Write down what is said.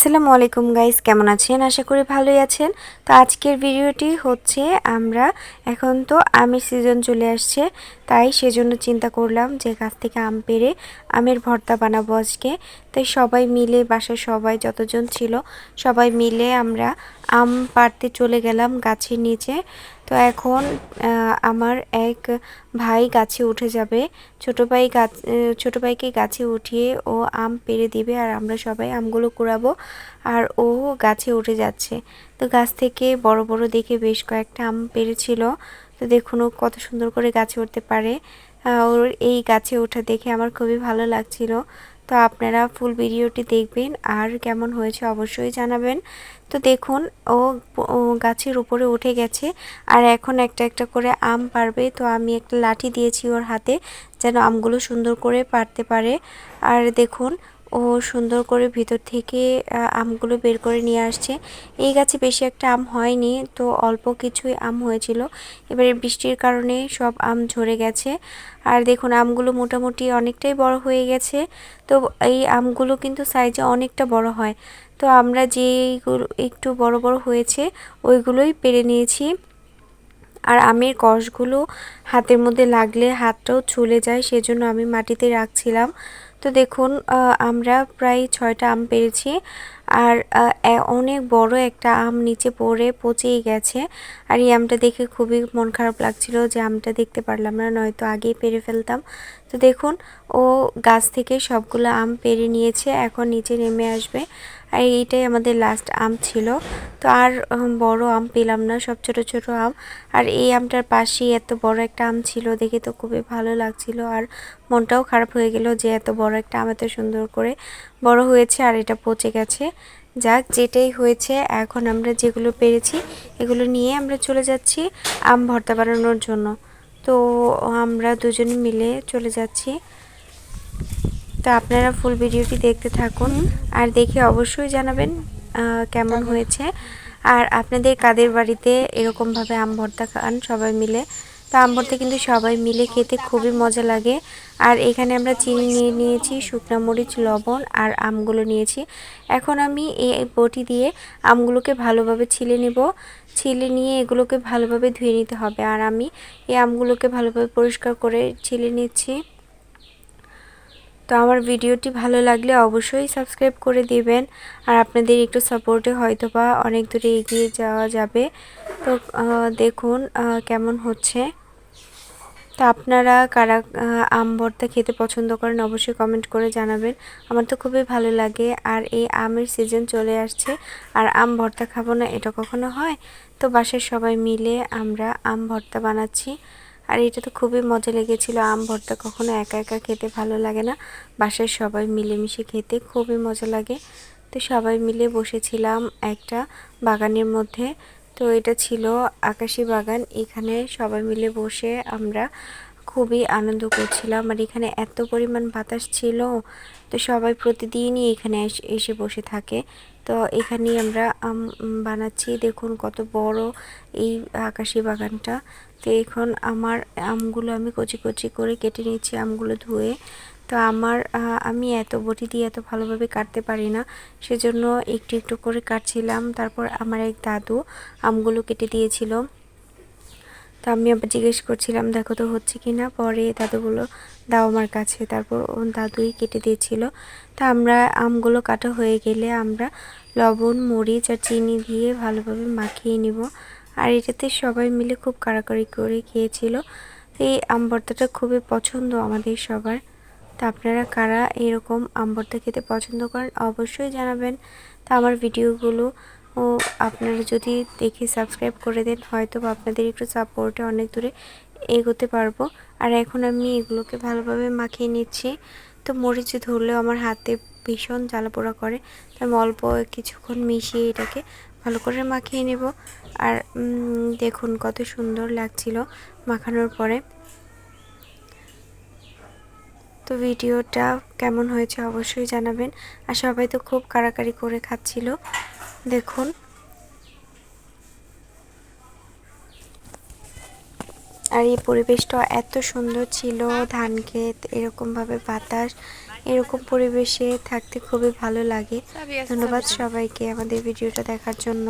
আসসালামু আলাইকুম গাইস, কেমন আছেন? আশা করি ভালোই আছেন। তো আজকের ভিডিওটি হচ্ছে আমরা এখন তো আমের সিজন চলে আসছে, তাই সেজন্য চিন্তা করলাম যে গাছ থেকে আম পেড়ে আমের ভর্তা বানাবো আজকে। তাই সবাই মিলে, বাসার সবাই যতজন ছিল, সবাই মিলে আমরা আম পাড়তে চলে গেলাম গাছের নিচে। তো এখন আমার এক ভাই গাছে উঠে যাবে। ছোট ভাই গাছ ছোট ভাইকে গাছে উঠিয়ে ও আম পেরে দিবে আর আমরা সবাই আমগুলো কুড়াবো আর ও গাছে উঠে যাচ্ছে। তো গাছ থেকে বড় বড় দেখে বেশ কয়েকটা আম পেড়েছিল। তো দেখুন ও কত সুন্দর করে গাছে উঠতে পারে। ওর এই গাছে ওঠা দেখে আমার খুবই ভালো লাগছিল। তো আপনারা ফুল ভিডিওটি দেখবেন, আর কেমন হয়েছে অবশ্যই জানাবেন। তো দেখুন ও গাছের উপরে উঠে গেছে, আর এখন একটা একটা করে আম পারবে। তো আমি একটা লাঠি দিয়েছি ওর হাতে, যেন আমগুলো সুন্দর করে পারতে পারে। আর দেখুন ও সুন্দর করে ভিতর থেকে আমগুলো বের করে নিয়ে আসছে। এই গাছে বেশি একটা আম হয়নি, তো অল্প কিছুই আম হয়েছিল। এবারে বৃষ্টির কারণে সব আম ঝরে গেছে। আর দেখুন, আমগুলো মোটামুটি অনেকটাই বড় হয়ে গেছে। তো এই আমগুলো কিন্তু সাইজে অনেকটা বড় হয়। তো আমরা যেইগুলো একটু বড় বড় হয়েছে, ওইগুলোই পেরে নিয়েছি। আর আমের কষগুলো হাতের মধ্যে লাগলে হাতটাও ছুলে যায়, সেজন্য আমি মাটিতে রাখছিলাম। তো দেখুন আমরা প্রায় ছয়টা আম পেরেছি। আর অনেক বড় একটা আম নিচে পড়ে পচেই গেছে। আর এই আমটা দেখে খুবই মন খারাপ লাগছিল যে আমটা দেখতে পারলাম না, নয়তো আগেই পেরে ফেলতাম। তো দেখুন, ও গাছ থেকে সবগুলো আম পেরে নিয়েছে, এখন নিচে নেমে আসবে। আর এইটাই আমাদের লাস্ট আম ছিল। তো আর বড় আম পেলাম না, সব ছোট ছোট আম। আর এই আমটার পাশেই এত বড় একটা আম ছিল, দেখে তো খুবই ভালো লাগছিল। আর মনটাও খারাপ হয়ে গেল যে এত বড় একটা আম এত সুন্দর করে বড় হয়েছে আর এটা পচে গেছে। যাক যেটাই হয়েছে এখন আমরা যেগুলো পেরেছি এগুলো নিয়ে আমরা চলে যাচ্ছি আম ভর্তা বানানোর জন্য। তো আমরা দুজনে মিলে চলে যাচ্ছি। তো আপনারা ফুল ভিডিওটি দেখতে থাকুন আর দেখে অবশ্যই জানাবেন কেমন হয়েছে। আর আপনাদের কাদের বাড়িতে এরকমভাবে আম ভর্তা খান সবাই মিলে? তো আম ভর্তা কিন্তু সবাই মিলে খেতে খুবই মজা লাগে। আর এখানে আমরা চিনি নিয়ে নিয়েছি, শুকনো মরিচ, লবণ আর আমগুলো নিয়েছি। এখন আমি এই বটি দিয়ে আমগুলোকে ভালোভাবে ছিলে নেব। ছিলে নিয়ে এগুলোকে ভালোভাবে ধুয়ে নিতে হবে। আর আমি এই আমগুলোকে ভালোভাবে পরিষ্কার করে ছিলে নিচ্ছি। তো আমার ভিডিওটি ভালো লাগলে অবশ্যই সাবস্ক্রাইব করে দিবেন। আর আপনাদের একটু সাপোর্টে হয়তো বা অনেক দূরে এগিয়ে যাওয়া যাবে। তো দেখুন কেমন হচ্ছে। তো আপনারা কারা আম ভর্তা খেতে পছন্দ করেন অবশ্যই কমেন্ট করে জানাবেন। আমার তো খুবই ভালো লাগে আর এই আমের সিজন চলে আসছে। আর আম ভর্তা খাব না, এটা কখনো হয়? তো বাসার সবাই মিলে আমরা আম ভর্তা বানাচ্ছি। আর এটা তো খুবই মজা লেগেছিল, আম ভর্তা কখনো একা একা খেতে ভালো লাগে না। বাসার সবাই মিলেমিশে খেতে খুবই মজা লাগে। তো সবাই মিলে বসেছিলাম একটা বাগানের মধ্যে। তো এটা ছিল আকাশি বাগান। এখানে সবাই মিলে বসে আমরা খুবই আনন্দ করছিলাম। আর এখানে এত পরিমাণ বাতাস ছিল, তো সবাই প্রতিদিনই এখানে এসে বসে থাকে। তো এখানেই আমরা, আম, বানাচ্ছি। দেখুন কত বড় এই আকাশি বাগানটা। তো এখন আমার আমগুলো আমি কচি কচি করে কেটে নিচ্ছি আমগুলো ধুয়ে। তো আমার আমি এত বটি দিয়ে এত ভালোভাবে কাটতে পারি না। সেজন্য একটু একটু করে কাটছিলাম। তারপর আমার এক দাদু আমগুলো কেটে দিয়েছিল। তো আমি আবার জিজ্ঞেস করছিলাম, দেখো তো হচ্ছে কি না? পরে দাদুগুলো দাও আমার কাছে। তারপর দাদুই কেটে দিয়েছিল। তা আমরা, আমগুলো কাটা হয়ে গেলে আমরা লবণ, মরিচ আর চিনি দিয়ে ভালোভাবে মাখিয়ে নিব। আর এটাতে সবাই মিলে খুব কাড়াকাড়ি করে খেয়েছিল। এই আম ভর্তাটা খুবই পছন্দ আমাদের সবার। তো আপনারা কারা এরকম আম্বরটা খেতে পছন্দ করেন, অবশ্যই জানাবেন। তা আমার ভিডিওগুলো ও আপনারা যদি দেখে সাবস্ক্রাইব করে দেন হয়তো আপনাদের একটু সাপোর্টে অনেক দূরে এগোতে পারব। আর এখন আমি এগুলোকে ভালোভাবে মাখিয়ে নিচ্ছি। তো মরিচ ধরলেও আমার হাতে ভীষণ জ্বালা পোড়া করে তো আমি অল্প কিছুক্ষণ মিশিয়ে এটাকে ভালো করে মাখিয়ে নেব। আর দেখুন কত সুন্দর লাগছিল মাখানোর পরে। তো ভিডিওটা কেমন হয়েছে অবশ্যই জানাবেন। আর সবাই তো খুব কাড়াকাড়ি করে খাচ্ছিল। দেখুন। আর এই পরিবেশটা এত সুন্দর ছিল ধান ক্ষেত এরকমভাবে বাতাস এরকম পরিবেশে থাকতে খুবই ভালো লাগে। ধন্যবাদ সবাইকে আমাদের ভিডিওটা দেখার জন্য।